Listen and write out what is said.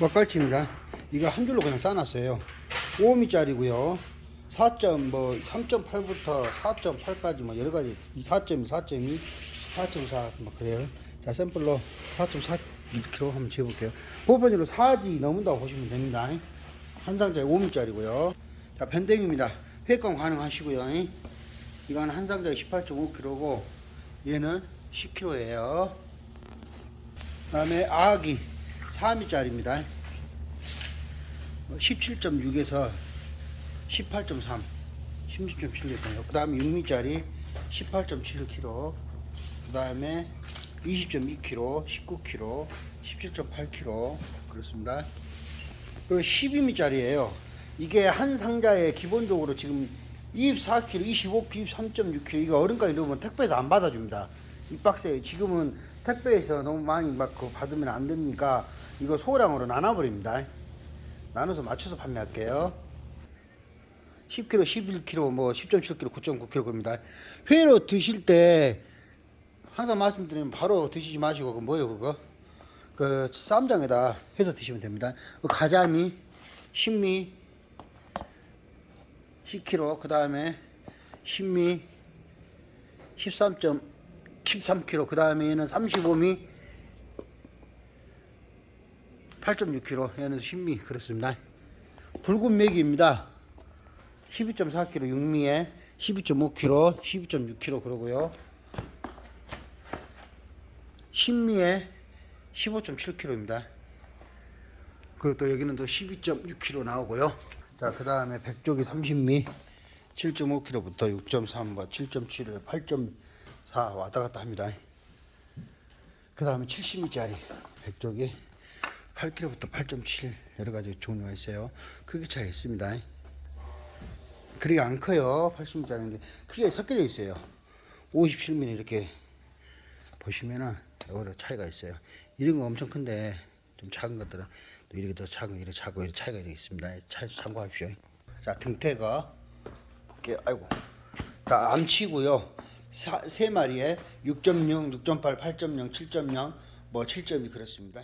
막갈치입니다. 이거 한 줄로 그냥 싸놨어요. 5미짜리고요. 4. 뭐 3.8부터 4.8까지 뭐 여러 가지 4.2, 4.2, 4.4 뭐 그래요. 자 샘플로 4.4 kg 한번 재볼게요. 보편으로 4지 넘는다고 보시면 됩니다. 한 상자에 5미짜리고요. 자 밴댕입니다. 회권 가능하시고요. 이건 한 상자에 18.5kg고 얘는 10kg예요. 그다음에 아기 4미짜리입니다. 17.6에서 18.3, 16.7이고요. 그 다음에 6미짜리 18.7kg, 그 다음에 20.2kg, 19kg, 17.8kg 그렇습니다. 그 12미짜리예요. 이게 한 상자에 기본적으로 지금 24kg, 25kg, 23.6kg 이거 어른까지 넣으면 택배에서 안 받아줍니다. 이 박스에 지금은 택배에서 너무 많이 막 그거 받으면 안 되니까 이거 소량으로 나눠버립니다. 나눠서 맞춰서 판매할게요. 10kg, 11kg, 뭐 10.7kg, 9.9kg 겁니다. 회로 드실 때 항상 말씀드리면 바로 드시지 마시고 그 뭐예요 그거? 그 쌈장에다 해서 드시면 됩니다. 그 가자미, 신미 10kg, 그 다음에 신미 13.13kg, 그 다음에 얘는 35미 8.6kg, 얘는 신미 그렇습니다. 붉은 맥입니다. 12.4kg 6미에 12.5kg, 12.6kg 그러고요. 신미에 15.7kg입니다. 그리고 또 여기는 또 12.6kg 나오고요. 자, 그 다음에 백조기 30미 7.5kg부터 6.3, 뭐 7.7, 8.4 왔다 갔다 합니다. 그 다음에 70미짜리 백조기 8kg부터 8.7 여러 가지 종류가 있어요. 크기 차이 있습니다. 크기가 안 커요. 80m짜리인데 크기가 섞여져 있어요. 57mm 이렇게 보시면은 여러 차이가 있어요. 이런 거 엄청 큰데 좀 작은 것들은 또 이렇게 더 작은 이렇게 작고 이렇게 차이가 이렇게 있습니다. 차 참고하십시오. 자 등태가 이렇게 아이고 자 암치고요. 사, 세 마리에 6.0, 6.8, 8.0, 7.0, 뭐7.2 그렇습니다.